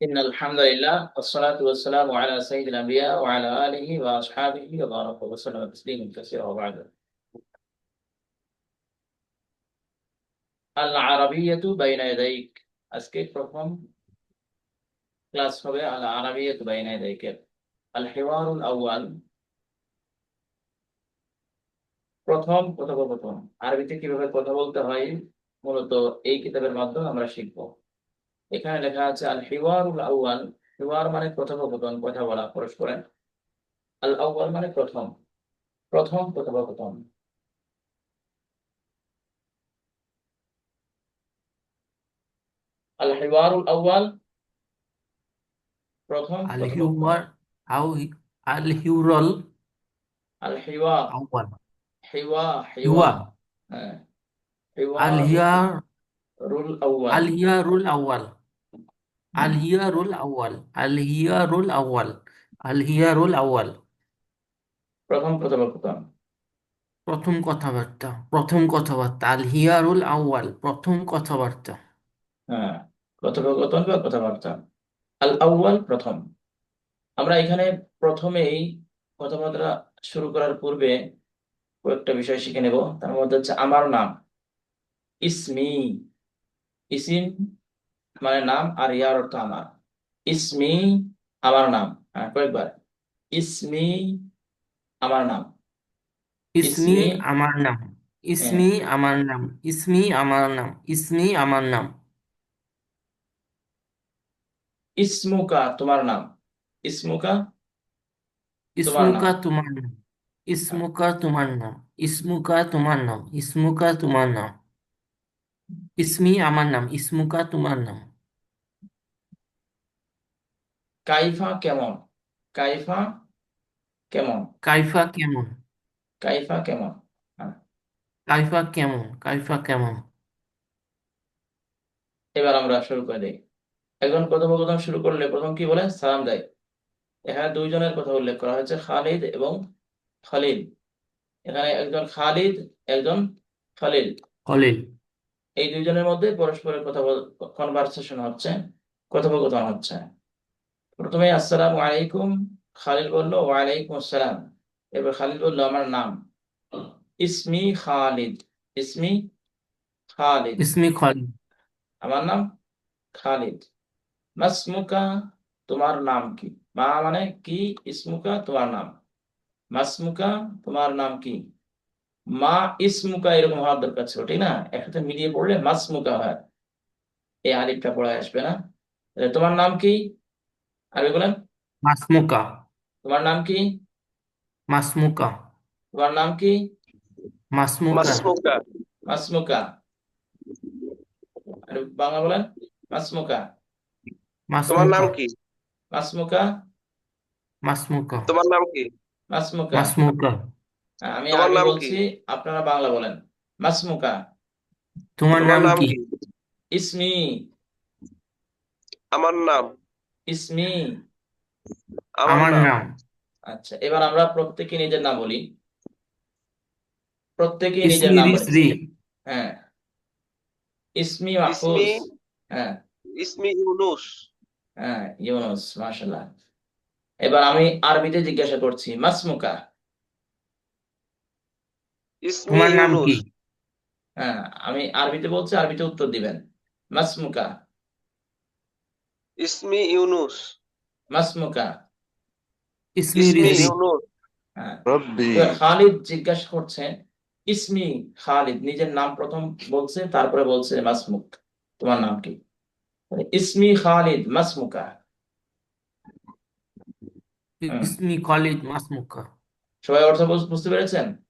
إن الحمد لله والصلاة والسلام على سيد الأنبياء وعلى آله وأصحابه وبارك وسلم تسليما كثيرا وبعد العربية بين يديك আজকে প্রথম ক্লাস হবে আল আরাবিয়াত বাইনা ইয়াদাইক আল হিওয়ারুল আউয়াল প্রথম কথোপকথন আরবিতে কিভাবে কথা বলতে হয় মূলত এই কিতাবের মাধ্যমে আমরা শিখব এখানে লেখা আছে আল হিওয়ারুল আউয়াল। হিওয়ার মানে কথোপকথন কথা বলা পরস্পরে আল আউয়াল মানে প্রথম। প্রথম কথোপকথন। আল হিওয়ারুল আউয়াল প্রথম আল হিওয়ার আউ আল হিউরল আল হিওয়া। আউয়াল। হিওয়া হিওয়া। হ্যাঁ। হিওয়া আল মানে হিয়ার হিওয়ারুল আউয়াল الحوار الأول الحوار الأول الحوار الأول الحوار الأول প্রথম কথোপকথন প্রথম কথাবার্তা প্রথম কথাবার্তা আল হিয়ারুল আউয়াল প্রথম কথাবার্তা হ্যাঁ কথোপকথন বা কথাবার্তা আল আউয়াল প্রথম আমরা এখানে প্রথমেই কথাবার্তা শুরু করার পূর্বে কয়েকটা বিষয় শিখে নেব তার মধ্যে হচ্ছে আমার নাম ইসমি ইসিম মানে নাম আর ইয়ার অর্থ আমার। ইসমি আমার নাম। হ্যাঁ কয়েকবার। ইসমি আমার নাম। ইসমি আমার নাম। হ্যাঁ। ইসমি আমার নাম। ইসমি আমার নাম। ইসমি আমার নাম। ইসমুকা তোমার নাম। ইসমুকা তোমার নাম। ইসমুকা তোমার নাম। ইসমুকা তোমার নাম। ইসমুকা তোমার নাম। ইসমুকা তোমার নাম। ইসমি আমার নাম ইসমুকা তোমার নাম। কাইফা কেমন? কাইফা কেমন? কাইফা কেমন? কাইফা কেমন? হ্যাঁ। কাইফা কেমন? কাইফা কেমন? এবার আমরা শুরু করে দিই। একজন কথোপকথন শুরু করলে প্রথম কি বলে? সালাম দেয়। এখানে দুইজনের কথা উল্লেখ করা হয়েছে খালিদ এবং খালিল। এখানে একজন খালিদ একজন খালিল। খলিল। এই দুইজনের মধ্যে পরস্পরের কথা কনভারসেশন হচ্ছে কথোপকথন হচ্ছে। প্রথমে আসসালামু আলাইকুম। খালিল বলল ওয়ালাইকুম আসসালাম। এবার খালিদ বলল আমার নাম। ইসমি খালিদ। ইসমি খালিদ। ইসমি খলিল আমার নাম খালিদ। মাসমুকা তোমার নাম কি? মা মানে কি? ইসমুকা তোমার নাম। মাসমুকা তোমার নাম কি? মা ইসমুকা এরকম হওয়ার দরকার ছিল ঠিক না? একসাথে মিলিয়ে পড়লে মাসমুকা হয়। এই আলিফটা পড়ে আসবে না। তোমার নাম কি? আরবি বলেন। মাসমুকা। তোমার নাম কি? মাসমুকা। তোমার নাম কি? মাসমুকা। মাসমুকা। আর বাংলা বলেন। মাসমুকা। তোমার নাম কি? মাসমুকা। মাসমুকা। তোমার নাম কি? মাসমুকা। মাসমুকা। আমি তোমার আরবি নাম কি? বলছি আপনারা বাংলা বলেন। মাসমুকা। তোমার তোমার নাম নাম কি? কি ইসমি। আমার নাম। ইসমি। আমার আমার নাম। নাম। আচ্ছা এবার আমরা প্রত্যেকে নিজের নাম বলি। প্রত্যেকে নিজের ইসমি নাম বলি। রিজভি হ্যাঁ। ইসমি মাহফুজ। ইসমি হ্যাঁ। ইসমি ইউনুস। হ্যাঁ ইউনুস মাশাআল্লাহ। এবার আমি আরবিতে জিজ্ঞাসা করছি মাসমুকা। তোমার নাম কি? হ্যাঁ আমি আরবিতে বলছি আরবিতে উত্তর দিবেন। মাসমুকা। ইসমি ইউনুস। মাসমুকা। ইসমি ইউনুস। হ্যাঁ। খালিদ জিজ্ঞাসা করছেন ইসমি খালিদ নিজের নাম প্রথম বলছে তারপরে বলছে মাসমুক। তোমার নাম কি? মানে ইসমি খালিদ মাসমুকা। ইসমি খালিদ মাসমুকা। সবাই অর্থ বুঝতে পেরেছেন?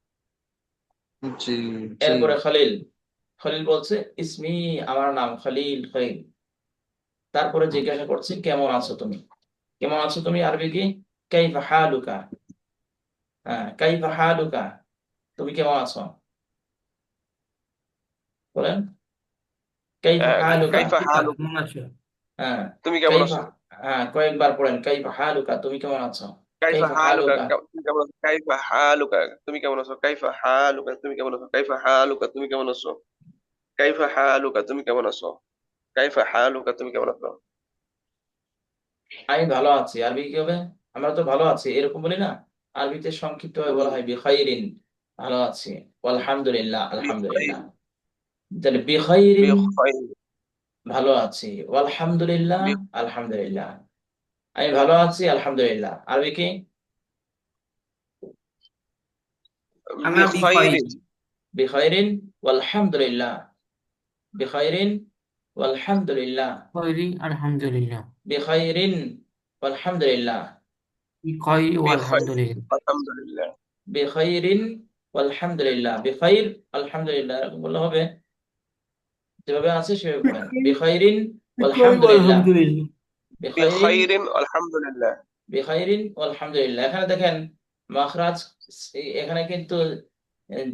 জি এরপরে খলিল খলিল বলছে ইসমি আমার নাম খলিল খলিল। তারপরে জিজ্ঞাসা করছি কেমন আছো তুমি? কেমন আছো তুমি আরবি কি? কাইফা হালুকা। হ্যাঁ কাইফা হালুকা। তুমি কেমন আছো? বলেন। কাইফা হ্যাঁ, হালুকা। কাইফা হালুকা। হ্যাঁ। তুমি কেমন আছো? হ্যাঁ কয়েকবার পড়েন। কাইফা হালুকা তুমি কেমন আছো? কাইফা হালুকা তুমি কেমন আছো? কাইফা হালুকা তুমি কেমন আছো? কাইফা হালুকা তুমি কেমন আছো? কাইফা হালুকা তুমি কেমন আছো? কাইফা হালুকা তুমি কেমন আছো? কাইফা হালুকা তুমি কেমন আছো? আমি ভালো আছি। আরবি কি হবে? আমরা তো ভালো আছি এরকম বলি না? আরবিতে সংক্ষিপ্ত ভাবে বলা হয় বিখাইরিন। ভালো আছি। আলহামদুলিল্লাহ আলহামদুলিল্লাহ। তাহলে বিখাইরিন ভালো আছি। আলহামদুলিল্লাহ আলহামদুলিল্লাহ। আমি ভালো আছি আলহামদুলিল্লাহ। আরবি কি? আমরা বিখৈরিন বিখাইরিন ওয়ালহামদুলিল্লাহ। বিখাইরিন ওয়ালহামদুলিল্লাহ। বিখৈরি আলহামদুলিল্লাহ। বিখাইরিন ওয়ালহামদুলিল্লাহ। বিখৈরি বিখৈর আলহামদুলিল্লাহ। আলহামদুলিল্লাহ বিখাইরিন ওয়ালহামদুলিল্লাহ। বিখাইর আলহামদুলিল্লাহ এরকম বললে হবে। যেভাবে আছে সেভাবে পড়েন বিখাইরিন আলহামদুলিল্লাহ। বিখাইরিন আলহামদুলিল্লাহ। বিখাইরিন আলহামদুলিল্লাহ। এখানে দেখেন মাখরাজ এখানে কিন্তু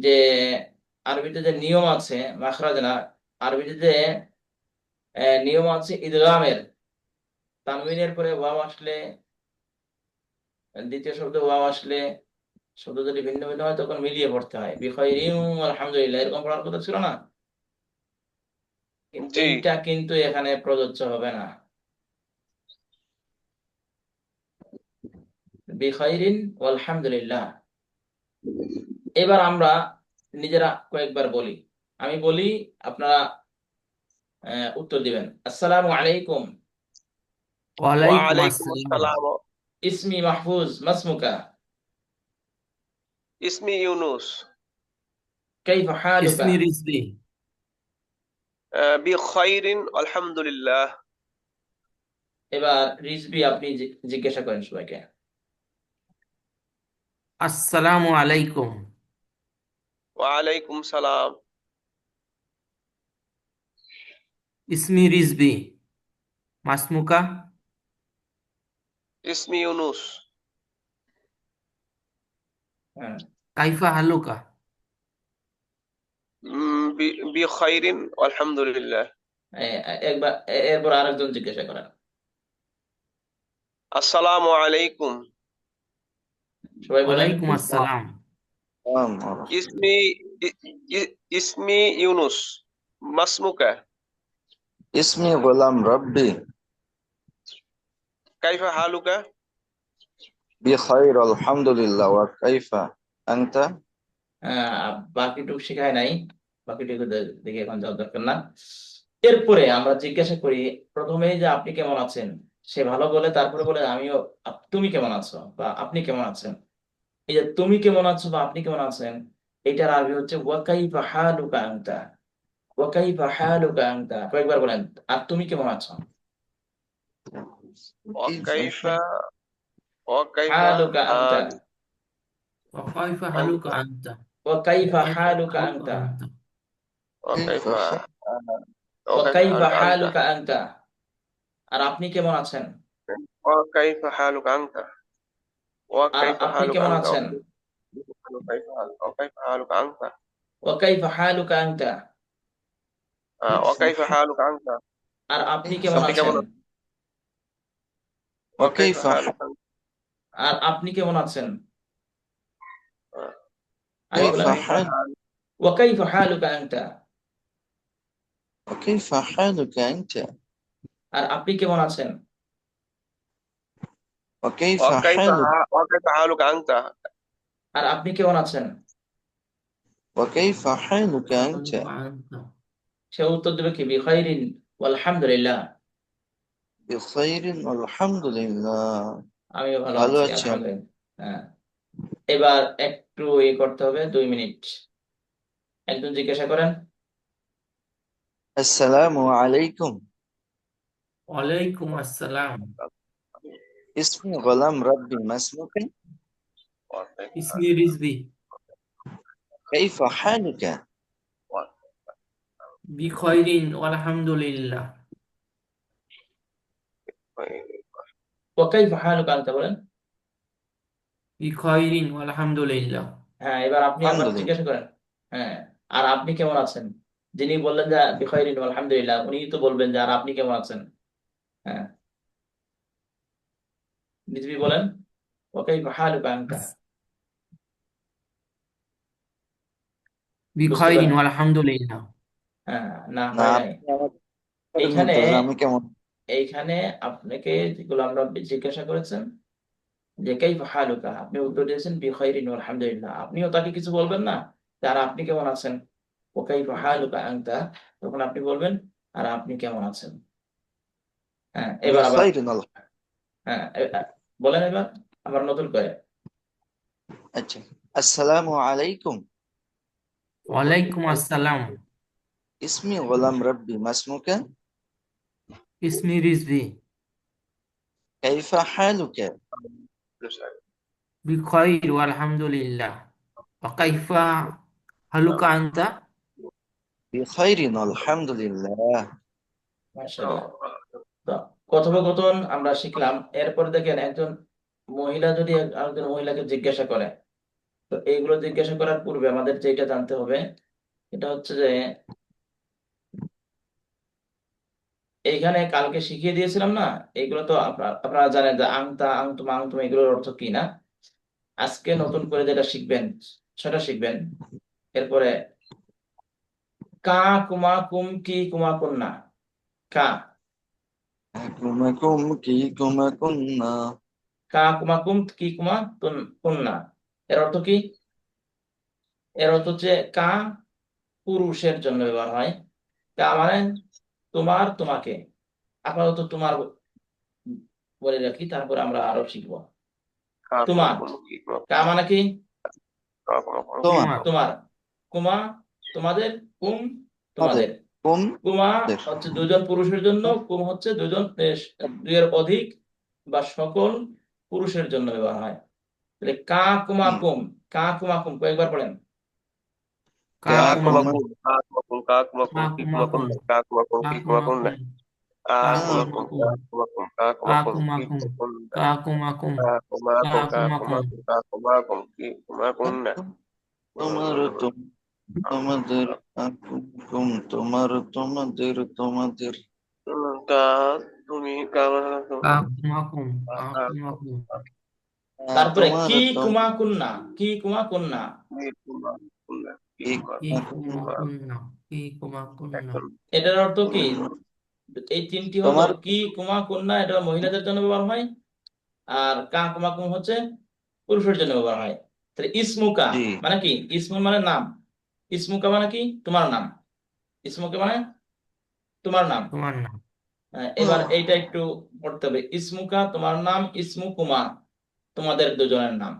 যে আরবিতে যে নিয়ম আছে মাখরাজ না আরবিতে যে নিয়ম আছে ইদগামের। তানবিনের পরে ওয়াও আসলে দ্বিতীয় শব্দ ওয়াও আসলে শব্দ যদি ভিন্ন ভিন্ন হয় তখন মিলিয়ে পড়তে হয়। বিখাইরিন আলহামদুলিল্লাহ এরকম পড়ার কথা ছিল না? কিন্তু এখানে প্রযোজ্য হবে না। বিখাইরিন আলহামদুলিল্লাহ এবার আমরা নিজেরা কয়েকবার বলি আমি বলি আপনারা আহ, উত্তর দিবেন আসসালামু আলাইকুম ওয়ালাইকুম ওয়ালাইকুম আসসালাম আসসালাম ইসমি মাহফুজ মাসমুকা ইসমি ইউনুস كيف حالك ইসমি রিজভি আহ, বিখৈরিন আলহামদুলিল্লাহ এবার রিজবি আপনি জি- জিজ্ঞাসা করেন সবাইকে আসসালামু আলাইকুম। ওয়ালাইকুম সালাম। ইসমি রিজভি মাসমুকা। ইসমি ইউনুস। হ্যাঁ। কাইফা হালুকা। উম, বি- বিখৈরিন আলহামদুলিল্লাহ। একবার এরপর আরেকজন জিজ্ঞাসা করেন। আসসালামু আলাইকুম। সবাই বলেন। ওয়ালাইকুম আসসালাম। ইসমি ইসমি ইউনুস মাসমুকা ইসমি গোলাম রব্বি। কাইফা হালুকা? বিখাইর আলহামদুলিল্লাহ ওয়া কাইফা আনতা? শেখায় নাই। বাকিটুকু দেখে এখন যাওয়া দরকার না। এরপরে আমরা জিজ্ঞাসা করি প্রথমে যে আপনি কেমন আছেন? সে ভালো বলে তারপরে বলে আমিও তুমি কেমন আছো? বা আপনি কেমন আছেন? এই যে তুমি কেমন আছো বা আপনি কেমন আছেন এটার আরবি হচ্ছে ওয়াকাইফা হালুকা আনতা ওয়াকাই হালুকা আনতা। কয়েকবার বলেন আর তুমি কেমন আছো? ওয়াকাইফা ওয়াকাইফা হালুকা আনতা। হাল ওয়াকাইফা হালুকা আনতা। ওয়াকাইফা হালুকা হালুকা আনতা। আনতা। ওয়াকাইফা ওয়াকাইফা হালুকা হালুকা আর আপনি কেমন আছেন? ওয়াকাইফা হালুকা আনতা। আর ওয়াকাইফা আপনি হালুকা কেমন আনতা আছেন ওয়াকাইফা হাল- ওয়াকাইফা হালুকা আনতা ওয়াকাইফা হালুকা আনতা আহ, ওয়াকাইফা হালুকা আনতা আর আপনি কেমন আপনি কেমন আছেন وكيف ওয়াকাইফা হালুকা আনতা আর আপনি কেমন আছেন আহ, আগে كيف বলেন حال ওয়াকাইফা হালুকা আনতা وكيف حالك أنت আর আপনি কেমন আছেন وكيف ওয়াকাইফা حالك হা- ওয়াকাইফা হালুকা আনতা আর আপনি কেমন আছেন وكيف حالك أنت হালুকা আনতা সে উত্তর দেবে কি বিখাইরিন আলহামদুলিল্লাহ بخير والحمد لله আমিও ভালো ভালো আছি আছি। আলহামদুলিল্লাহ হ্যাঁ এবার একটু এ করতে হবে দুই মিনিট একজন জিজ্ঞাসা করেন السلام عليكم ওয়ালাইকুম আসসালাম اسمي غلام ربي ما اسمك ওয়াকাইফা ইসমি রিজভি كيف حالك বিখৈরিন আলহামদুলিল্লাহ ওয়াকাইফা হালুকা আনতা বলেন বিখৈরিন আলহামদুলিল্লাহ হ্যাঁ এবার আপনি আবার আলহামদুলিল্লাহ। জিজ্ঞাসা করেন হ্যাঁ আর আপনি কেমন আছেন যিনি বললেন যে বিখাইরিন আলহামদুলিল্লাহ উনি তো বলবেন যে আর আপনি কেমন আছেন হ্যাঁ নিতবি বলেন ওকে হাল বাংকা। হ্যাঁ, আপনি উত্তর দিয়েছেন বিখয়রিন আলহামদুলিল্লাহ আপনিও তাকে কিছু বলবেন না? তার আপনি কেমন আছেন? ওকে হালুকা আংতা। তখন আপনি বলবেন আর আপনি কেমন আছেন? হ্যাঁ এবার হ্যাঁ বলেন এবার আবার নতুন করে আচ্ছা আসসালামু আলাইকুম ওয়ালাইকুম আসসালাম اسمي غلام ربي ما اسمك ইসমি রিজভি كيف حالك বিখয়র আলহামদুলিল্লাহ وكيف হালুকা আনতা بخير الحمد لله মাশাআল্লাহ তো কথোপকথন আমরা শিখলাম। এরপর দেখেন একজন মহিলা যদি এক- আরেকজন মহিলাকে জিজ্ঞাসা করে, তো এইগুলো জিজ্ঞাসা করার পূর্বে আমাদের যেটা জানতে হবে, এটা হচ্ছে যে এইখানে কালকে শিখিয়ে দিয়েছিলাম না, এগুলো তো আপনারা জানেন যে আংতা আংতুম আংতুম এগুলোর অর্থ কি না? আজকে নতুন করে যেটা শিখবেন, সেটা শিখবেন। এরপরে কা, কুমা, কুম, কি, কুমা কুন্না কা এর অর্থ হচ্ছে কা পুরুষের জন্য ব্যবহার হয়। কা মানে তোমার তোমাকে। আপাতত তোমার বলে রাখি তারপর আমরা আরও শিখব। তোমার। কা মানে কি? তোমার। তোমার। কুমা তোমাদের কুম তোমাদের। কুম হচ্ছে দুজন পুরুষের জন্য কুম হচ্ছে দুজন দুইয়ের অধিক বা সকল পুরুষের জন্য ব্যবহার হয় তাহলে কা কুমা কুম কা কুমা কুম কয়েকবার পড়েন তোমার তোমাদের আকুম তোমার তোমাদের তোমাদের। কা তুমি কাকুমাকুম কাকুমাকুম তারপরে কি কুমা কুন্না কি কুমা কুন্না এটার অর্থ কি? এই তিনটি হলো কি কুমা কুন্না এটা মহিলাদের জন্য ব্যবহার হয়। আর কা কুমা কুম হচ্ছে পুরুষের জন্য ব্যবহার হয়। তাহলে ইসমুকা মানে কি? ইসমু মানে নাম। ইসমুকা মানে কি? তোমার নাম। ইসমুকা মানে তোমার নাম। তোমার নাম। হ্যাঁ, এবার এইটা একটু পড়তে হবে। ইসমুকা তোমার নাম ইসমু কুমা তোমাদের দুজনের নাম।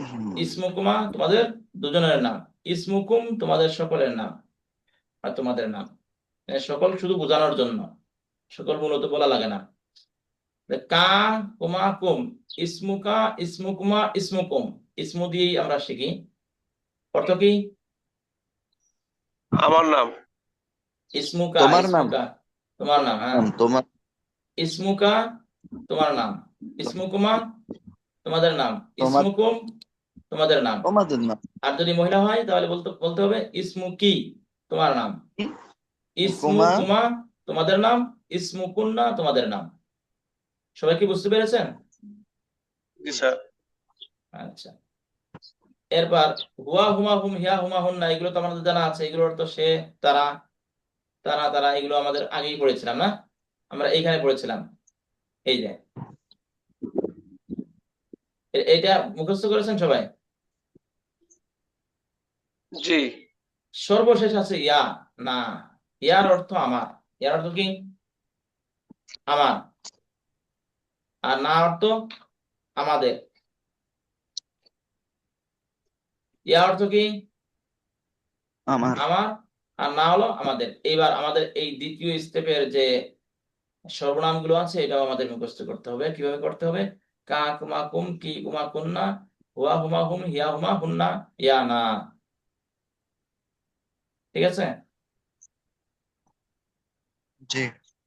হুম, ইসমুকুমা তোমাদের দুজনের নাম। ইসমুকুম তোমাদের সকলের নাম। আর তোমাদের নাম। সকল শুধু বোঝানোর জন্য। সকল মূলত বলা লাগে না। কা কুমা কুম। ইসমুকা ইসমুকুমা ইসমুকুম। ইসমু দিয়েই আমরা শিখি। অর্থ কি? আমার নাম। ইসমুকা তোমার নাম। ইসমুকা তোমার নাম হ্যাঁ। তোমার। ইসমুকা তোমার নাম। ইসমুকুমা তোমাদের নাম। ইসমুকুম তোমাদের নাম। তোমাদের নাম। আর যদি মহিলা হয় তাহলে বলতে বলতে হবে ইসমু কি তোমার নাম। কি? ইসমু কুমা? কুমা তোমাদের নাম। ইসমু কুন্না তোমাদের নাম। সবাই কি বুঝতে পেরেছেন? জি স্যার। আচ্ছা। এরপর হুয়া হুমা হুম হিয়া হুমা হুন্না এগুলো তো আমাদের জানা আছে এগুলোর তো সে তারা তারা তারা এগুলো আমাদের আগেই পড়েছিলাম না? আমরা এইখানে পড়েছিলাম। এই যে। এটা মুখস্থ করেছেন সবাই? জি। সর্বশেষ আছে ইয়া না। ইয়ার অর্থ আমার। ইয়ার অর্থ কি? আমার। আর না অর্থ আমাদের। ইয়া অর্থ কি? আমার। আমার। আর না হলো আমাদের। এইবার আমাদের এই দ্বিতীয় স্টেপের যে সর্বনামগুলো আছে এটাও আমাদের মুখস্থ করতে হবে। কীভাবে করতে হবে? কা কুমা কুম কি কুমা কুন্না হুয়া হুমা হুম হিয়া হুমা হুন্না ইয়া না। ঠিক আছে? জি।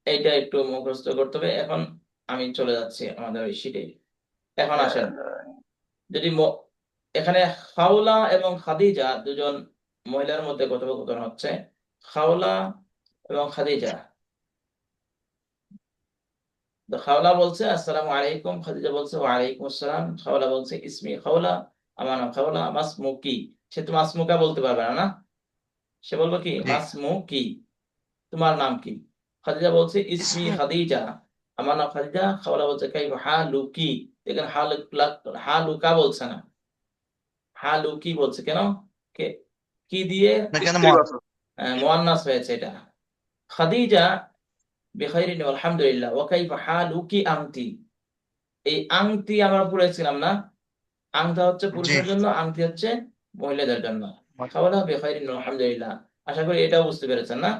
এইটা একটু মুখস্থ করতে হবে। এখন আমি চলে যাচ্ছি আমাদের ওই শিটে এখন আসেন। যদি এখানে হাওলা এবং খাদিজা দুজন মহিলার মধ্যে কথোপকথন হচ্ছে। খাওলা এবং খাদিজা। খাওলা বলছে আসসালামু আলাইকুম। খাদিজা বলছে ওয়ালাইকুম আসসালাম। খাওলা বলছে ইসমি খাওলা আমার নাম খাওলা মাসমু কি সে তো মাসমুকা বলতে পারবে না না? সে বলব কি জি। মাসমু কি তোমার নাম কি? খাদিজা বলছে ইসমি খাদিজা আমার নাম খাদিজা। খাওয়ালা বলছে কাইফা হালুকি। দেখেন হালুক হালুকা বলছে না। হালুকি বলছে কেন? কে? কি দিয়ে? মোয়ান্নাস হয়েছে এটা। খাদিজা বেখাইরিন আলহামদুলিল্লাহ ওয়া কাইফা হালুকি আংটি এই আংটি আমরা পড়েছিলাম না? আংটা হচ্ছে পুরুষের জন্য আংটি হচ্ছে মহিলাদের জন্য। খাওয়ালা বেখাইরিন আলহামদুলিল্লাহ। আশা করি এটাও বুঝতে পেরেছেন না?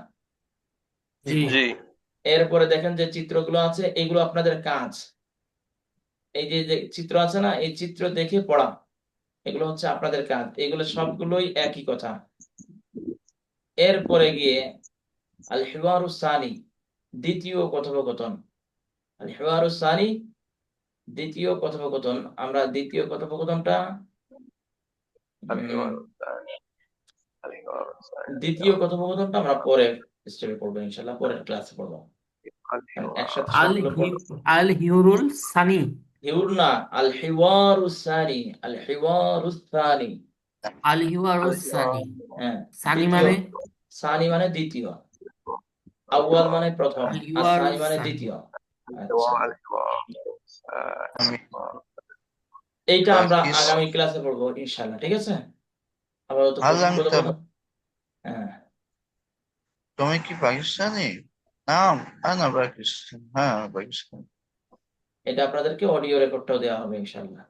জি। জি। এরপরে দেখেন যে চিত্রগুলো আছে এগুলো আপনাদের কাজ। এই যে যে চিত্র আছে না এই চিত্র দেখে পড়া। এগুলো হচ্ছে আপনাদের কাজ। এগুলো সবগুলোই একই কথা। এরপরে গিয়ে আল হিওয়ারু সানি দ্বিতীয় কথোপকথন। আল হিওয়ারু সানি দ্বিতীয় কথোপকথন। আমরা দ্বিতীয় কথোপকথনটা দ্বিতীয় কথোপকথনটা আমরা পরে স্টেপে পড়ব ইনশাল্লাহ পরের ক্লাসে পড়ব। একসাথে আল হিউরুল সানি। হিউর না আল হিওয়ারু সানি আল হিওয়ারু সানি আল সানি হ্যাঁ সানি মানে? সানি মানে দ্বিতীয়। আউয়াল মানে প্রথম আর সানি মানে দ্বিতীয়। আচ্ছা। আমি এইটা আমরা আগামী ক্লাসে পড়ব ইনশাল্লাহ ঠিক আছে? হ্যাঁ। তুমি কি পাকিস্তানি? নাম আনা পাকিস্তান। হ্যাঁ পাকিস্তান। এটা আপনাদেরকে অডিও রেকর্ডটাও দেওয়া হবে ইনশাল্লাহ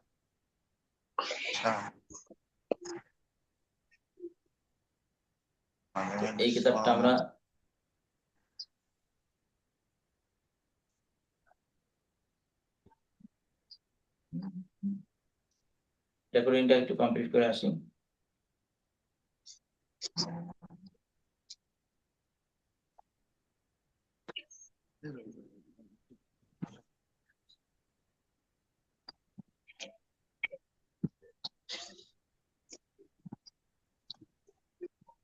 এই কিতাবটা আমরা রেকর্ডিংটা একটু কমপ্লিট করে আসি।